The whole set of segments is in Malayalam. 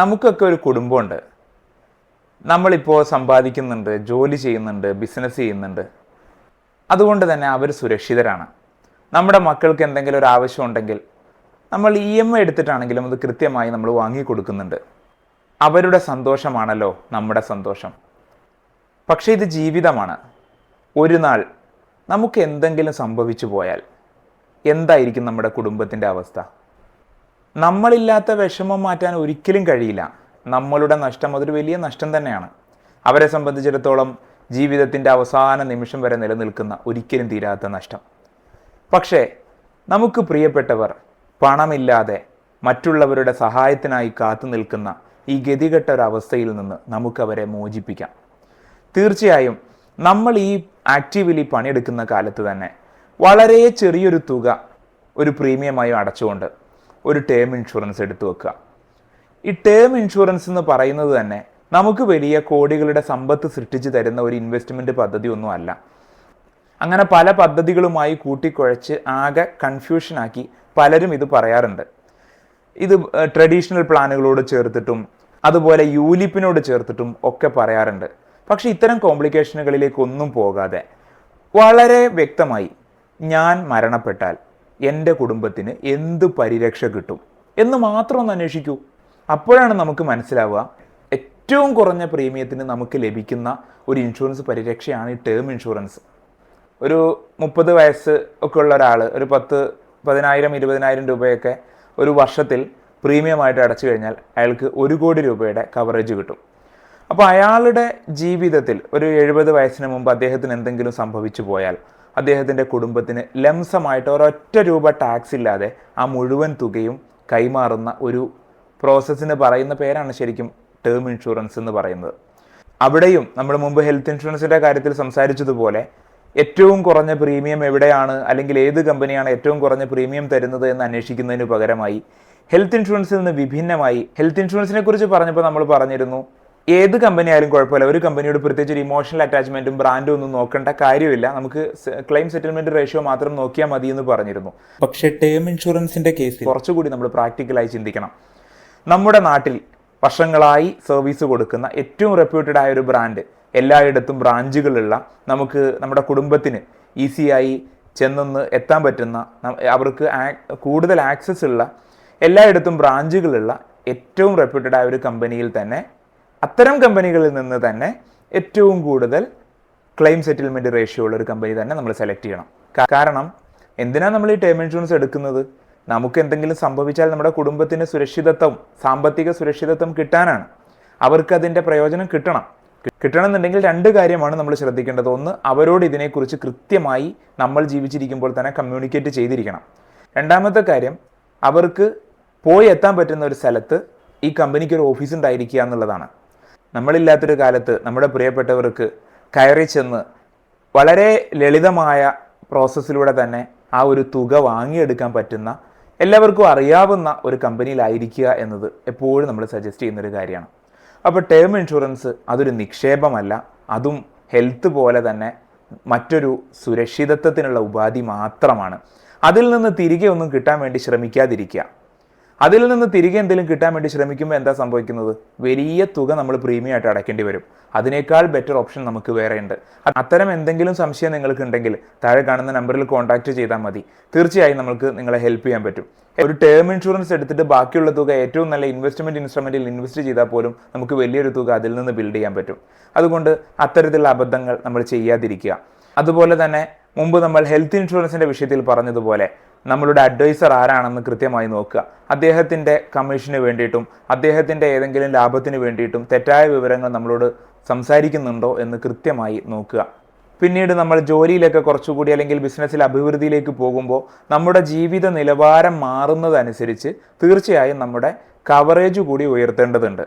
നമുക്കൊക്കെ ഒരു കുടുംബമുണ്ട്. നമ്മളിപ്പോൾ സമ്പാദിക്കുന്നുണ്ട് ജോലി ചെയ്യുന്നുണ്ട് ബിസിനസ് ചെയ്യുന്നുണ്ട്. അതുകൊണ്ട് തന്നെ അവർ സുരക്ഷിതരാണ്. നമ്മുടെ മക്കൾക്ക് എന്തെങ്കിലും ഒരു ആവശ്യം ഉണ്ടെങ്കിൽ നമ്മൾ ഇ എം ഐ എടുത്തിട്ടാണെങ്കിലും അത് കൃത്യമായി നമ്മൾ വാങ്ങി കൊടുക്കുന്നുണ്ട്. അവരുടെ സന്തോഷമാണല്ലോ നമ്മുടെ സന്തോഷം. പക്ഷേ ഇത് ജീവിതമാണ്. ഒരു നാൾ നമുക്ക് എന്തെങ്കിലും സംഭവിച്ചു പോയാൽ എന്തായിരിക്കും നമ്മുടെ കുടുംബത്തിന്റെ അവസ്ഥ? നമ്മളില്ലാത്ത വിഷമം മാറ്റാൻ ഒരിക്കലും കഴിയില്ല. നമ്മളുടെ നഷ്ടം അതൊരു വലിയ നഷ്ടം തന്നെയാണ്. അവരെ സംബന്ധിച്ചിടത്തോളം ജീവിതത്തിന്റെ അവസാന നിമിഷം വരെ നിലനിൽക്കുന്ന ഒരിക്കലും തീരാത്ത നഷ്ടം. പക്ഷേ നമുക്ക് പ്രിയപ്പെട്ടവർ പണമില്ലാതെ മറ്റുള്ളവരുടെ സഹായത്തിനായി കാത്തു നിൽക്കുന്ന ഈ ഗതികെട്ട ഒരവസ്ഥയിൽ നിന്ന് നമുക്കവരെ മോചിപ്പിക്കാം. തീർച്ചയായും നമ്മൾ ഈ ആക്റ്റീവ്ലി പണിയെടുക്കുന്ന കാലത്ത് തന്നെ വളരെ ചെറിയൊരു തുക ഒരു പ്രീമിയമായി അടച്ചുകൊണ്ട് ഒരു ടേം ഇൻഷുറൻസ് എടുത്തു വെക്കുക. ഈ ടേം ഇൻഷുറൻസ് എന്ന് പറയുന്നത് തന്നെ നമുക്ക് വലിയ കോടികളുടെ സമ്പത്ത് സൃഷ്ടിച്ചു തരുന്ന ഒരു ഇൻവെസ്റ്റ്മെന്റ് പദ്ധതി ഒന്നും അല്ല. അങ്ങനെ പല പദ്ധതികളുമായി കൂട്ടിക്കുഴച്ച് ആകെ കൺഫ്യൂഷനാക്കി പലരും ഇത് പറയാറുണ്ട്. ഇത് ട്രഡീഷണൽ പ്ലാനുകളോട് ചേർത്തിട്ടും അതുപോലെ യൂലിപ്പിനോട് ചേർത്തിട്ടും ഒക്കെ പറയാറുണ്ട്. പക്ഷേ ഇത്തരം കോംപ്ലിക്കേഷനുകളിലേക്കൊന്നും പോകാതെ വളരെ വ്യക്തമായി ഞാൻ മരണപ്പെട്ടാൽ എന്റെ കുടുംബത്തിന് എന്ത് പരിരക്ഷ കിട്ടും എന്ന് മാത്രം ഒന്ന് അന്വേഷിക്കൂ. അപ്പോഴാണ് നമുക്ക് മനസ്സിലാവുക ഏറ്റവും കുറഞ്ഞ പ്രീമിയത്തിന് നമുക്ക് ലഭിക്കുന്ന ഒരു ഇൻഷുറൻസ് പരിരക്ഷയാണ് ഈ ടേം ഇൻഷുറൻസ് ഒരു മുപ്പത് വയസ്സ് ഒക്കെ ഉള്ള ഒരാൾ ഒരു പത്ത് പതിനായിരം ഇരുപതിനായിരം രൂപയൊക്കെ ഒരു വർഷത്തിൽ പ്രീമിയമായിട്ട് അടച്ചു കഴിഞ്ഞാൽ അയാൾക്ക് ഒരു കോടി രൂപയുടെ കവറേജ് കിട്ടും. അപ്പോൾ അയാളുടെ ജീവിതത്തിൽ ഒരു എഴുപത് വയസ്സിന് മുമ്പ് അദ്ദേഹത്തിന് എന്തെങ്കിലും സംഭവിച്ചു പോയാൽ അദ്ദേഹത്തിന്റെ കുടുംബത്തിന് ലംസമായിട്ട് ഒരൊറ്റ രൂപ ടാക്സ് ഇല്ലാതെ ആ മുഴുവൻ തുകയും കൈമാറുന്ന ഒരു പ്രോസസ്സിന് പറയുന്ന പേരാണ് ശരിക്കും ടേം ഇൻഷുറൻസ് എന്ന് പറയുന്നത്. അവിടെയും നമ്മൾ മുമ്പ് ഹെൽത്ത് ഇൻഷുറൻസിന്റെ കാര്യത്തിൽ സംസാരിച്ചതുപോലെ ഏറ്റവും കുറഞ്ഞ പ്രീമിയം എവിടെയാണ് അല്ലെങ്കിൽ ഏത് കമ്പനിയാണ് ഏറ്റവും കുറഞ്ഞ പ്രീമിയം തരുന്നത് എന്ന് അന്വേഷിക്കുന്നതിന് പകരമായി ഹെൽത്ത് ഇൻഷുറൻസിൽ നിന്ന് വിഭിന്നമായി ഹെൽത്ത് ഇൻഷുറൻസിനെ കുറിച്ച് പറഞ്ഞപ്പോൾ നമ്മൾ പറഞ്ഞിരുന്നു ഏത് കമ്പനി ആയാലും കുഴപ്പമില്ല. ഒരു കമ്പനിയോട് പ്രത്യേകിച്ച് ഒരു ഇമോഷണൽ അറ്റാച്ച്മെന്റും ബ്രാൻഡും ഒന്നും നോക്കേണ്ട കാര്യമില്ല. നമുക്ക് ക്ലെയിം സെറ്റിൽമെന്റ് റേഷ്യോ മാത്രം നോക്കിയാൽ മതി എന്ന് പറഞ്ഞിരുന്നു. പക്ഷേ ടേം ഇൻഷുറൻസിന്റെ കേസ് കുറച്ചുകൂടി നമ്മൾ പ്രാക്ടിക്കലായി ചിന്തിക്കണം. നമ്മുടെ നാട്ടിൽ വർഷങ്ങളായി സർവീസ് കൊടുക്കുന്ന ഏറ്റവും റെപ്യൂട്ടഡ് ആയ ഒരു ബ്രാൻഡ് എല്ലായിടത്തും ബ്രാഞ്ചുകളുള്ള നമുക്ക് നമ്മുടെ കുടുംബത്തിന് ഈസിയായി ചെന്നൊന്ന് എത്താൻ പറ്റുന്ന അവർക്ക് കൂടുതൽ ആക്സസ് ഉള്ള എല്ലായിടത്തും ബ്രാഞ്ചുകളുള്ള ഏറ്റവും റെപ്യൂട്ടഡ് ആയ ഒരു കമ്പനിയിൽ തന്നെ അത്തരം കമ്പനികളിൽ നിന്ന് തന്നെ ഏറ്റവും കൂടുതൽ ക്ലെയിം സെറ്റിൽമെന്റ് റേഷ്യോ ഉള്ള ഒരു കമ്പനി തന്നെ നമ്മൾ സെലക്ട് ചെയ്യണം. കാരണം എന്തിനാണ് നമ്മൾ ഈ ടേം ഇൻഷുറൻസ് എടുക്കുന്നത്? നമുക്ക് എന്തെങ്കിലും സംഭവിച്ചാൽ നമ്മുടെ കുടുംബത്തിന് സുരക്ഷിതത്വം സാമ്പത്തിക സുരക്ഷിതത്വം കിട്ടാനാണ്. അവർക്ക് അതിന്റെ പ്രയോജനം കിട്ടണം. കിട്ടണം കിട്ടണമെന്നുണ്ടെങ്കിൽ രണ്ട് കാര്യമാണ് നമ്മൾ ശ്രദ്ധിക്കേണ്ടത്. ഒന്ന് അവരോട് ഇതിനെക്കുറിച്ച് കൃത്യമായി നമ്മൾ ജീവിച്ചിരിക്കുമ്പോൾ തന്നെ കമ്മ്യൂണിക്കേറ്റ് ചെയ്തിരിക്കണം. രണ്ടാമത്തെ കാര്യം അവർക്ക് പോയി എത്താൻ പറ്റുന്ന ഒരു സ്ഥലത്ത് ഈ കമ്പനിക്ക് ഒരു ഓഫീസ് ഉണ്ടായിരിക്കുക എന്നുള്ളതാണ്. നമ്മളില്ലാത്തൊരു കാലത്ത് നമ്മുടെ പ്രിയപ്പെട്ടവർക്ക് കയറി ചെന്ന് വളരെ ലളിതമായ പ്രോസസ്സിലൂടെ തന്നെ ആ ഒരു തുക വാങ്ങിയെടുക്കാൻ പറ്റുന്ന എല്ലാവർക്കും അറിയാവുന്ന ഒരു കമ്പനിയിലായിരിക്കുക എന്നത് എപ്പോഴും നമ്മൾ സജസ്റ്റ് ചെയ്യുന്നൊരു കാര്യമാണ്. അപ്പോൾ ടേം ഇൻഷുറൻസ് അതൊരു നിക്ഷേപമല്ല. അതും ഹെൽത്ത് പോലെ തന്നെ മറ്റൊരു സുരക്ഷിതത്വത്തിനുള്ള ഉപാധി മാത്രമാണ്. അതിൽ നിന്ന് തിരികെ ഒന്നും കിട്ടാൻ വേണ്ടി ശ്രമിക്കാതിരിക്കുക. അതിൽ നിന്ന് തിരികെ എന്തെങ്കിലും കിട്ടാൻ വേണ്ടി ശ്രമിക്കുമ്പോൾ എന്താ സംഭവിക്കുന്നത്? വലിയ തുക നമ്മൾ പ്രീമിയം ആയിട്ട് അടയ്ക്കേണ്ടി വരും. അതിനേക്കാൾ ബെറ്റർ ഓപ്ഷൻ നമുക്ക് വേറെ ഉണ്ട്. അത്തരം എന്തെങ്കിലും സംശയം നിങ്ങൾക്ക് ഉണ്ടെങ്കിൽ താഴെ കാണുന്ന നമ്പറിൽ കോൺടാക്ട് ചെയ്താൽ മതി. തീർച്ചയായും നമുക്ക് നിങ്ങളെ ഹെൽപ്പ് ചെയ്യാൻ പറ്റും. ഒരു ടേം ഇൻഷുറൻസ് എടുത്തിട്ട് ബാക്കിയുള്ള തുക ഏറ്റവും നല്ല ഇൻവെസ്റ്റ്മെന്റ് ഇൻസ്ട്രുമെന്റിൽ ഇൻവെസ്റ്റ് ചെയ്താൽ പോലും നമുക്ക് വലിയൊരു തുക അതിൽ നിന്ന് ബിൽഡ് ചെയ്യാൻ പറ്റും. അതുകൊണ്ട് അത്തരത്തിലുള്ള അബദ്ധങ്ങൾ നമ്മൾ ചെയ്യാതിരിക്കുക. അതുപോലെ തന്നെ മുമ്പ് നമ്മൾ ഹെൽത്ത് ഇൻഷുറൻസിന്റെ വിഷയത്തിൽ പറഞ്ഞതുപോലെ നമ്മളുടെ അഡ്വൈസർ ആരാണെന്ന് കൃത്യമായി നോക്കുക. അദ്ദേഹത്തിന്റെ കമ്മീഷന് വേണ്ടിയിട്ടും അദ്ദേഹത്തിന്റെ ഏതെങ്കിലും ലാഭത്തിന് വേണ്ടിയിട്ടും തെറ്റായ വിവരങ്ങൾ നമ്മളോട് സംസാരിക്കുന്നുണ്ടോ എന്ന് കൃത്യമായി നോക്കുക. പിന്നീട് നമ്മൾ ജോലിയിലൊക്കെ കുറച്ചുകൂടി അല്ലെങ്കിൽ ബിസിനസ്സിൽ അഭിവൃദ്ധിയിലേക്ക് പോകുമ്പോൾ നമ്മുടെ ജീവിത നിലവാരം മാറുന്നതനുസരിച്ച് തീർച്ചയായും നമ്മുടെ കവറേജ് കൂടി ഉയർത്തേണ്ടതുണ്ട്.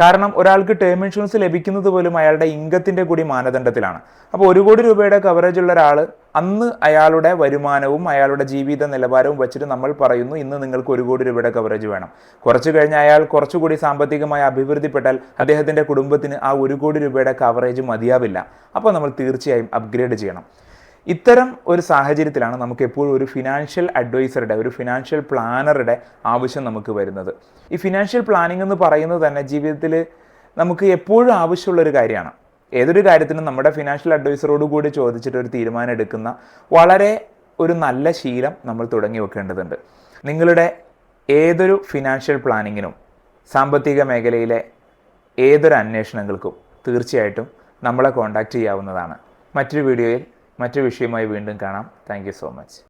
കാരണം ഒരാൾക്ക് ടേം ഇൻഷുറൻസ് ലഭിക്കുന്നത് പോലും അയാളുടെ ഇൻകത്തിന്റെ കൂടി മാനദണ്ഡത്തിലാണ്. അപ്പോൾ ഒരു കോടി രൂപയുടെ കവറേജ് ഉള്ള ഒരാൾ അന്ന് അയാളുടെ വരുമാനവും അയാളുടെ ജീവിത നിലവാരവും വെച്ചിട്ട് നമ്മൾ പറയുന്നു ഇന്ന് നിങ്ങൾക്ക് ഒരു കോടി രൂപയുടെ കവറേജ് വേണം. കുറച്ച് കഴിഞ്ഞ് അയാൾ കുറച്ചുകൂടി സാമ്പത്തികമായി അഭിവൃദ്ധിപ്പെട്ടാൽ അദ്ദേഹത്തിന്റെ കുടുംബത്തിന് ആ ഒരു കോടി രൂപയുടെ കവറേജ് മതിയാവില്ല. അപ്പോൾ നമ്മൾ തീർച്ചയായും അപ്ഗ്രേഡ് ചെയ്യണം. ഇത്തരം ഒരു സാഹചര്യത്തിലാണ് നമുക്ക് എപ്പോഴും ഒരു ഫിനാൻഷ്യൽ അഡ്വൈസറുടെ ഒരു ഫിനാൻഷ്യൽ പ്ലാനറുടെ ആവശ്യം നമുക്ക് വരുന്നത്. ഈ ഫിനാൻഷ്യൽ പ്ലാനിംഗ് എന്ന് പറയുന്നത് തന്നെ ജീവിതത്തിൽ നമുക്ക് എപ്പോഴും ആവശ്യമുള്ള ഒരു കാര്യമാണ്. ഏതൊരു കാര്യത്തിനും നമ്മുടെ ഫിനാൻഷ്യൽ അഡ്വൈസറോട് കൂടി ചോദിച്ചിട്ട് ഒരു തീരുമാനം എടുക്കുന്ന വളരെ ഒരു നല്ല ശീലം നമ്മൾ തുടങ്ങി വെക്കേണ്ടതുണ്ട്. നിങ്ങളുടെ ഏതൊരു ഫിനാൻഷ്യൽ പ്ലാനിങ്ങിനും സാമ്പത്തിക മേഖലയിലെ ഏതൊരു അന്വേഷണങ്ങൾക്കും തീർച്ചയായിട്ടും നമ്മളെ കോൺടാക്റ്റ് ചെയ്യാവുന്നതാണ്. മറ്റൊരു വീഡിയോയിൽ മറ്റൊരു വിഷയമായി വീണ്ടും കാണാം. Thank so much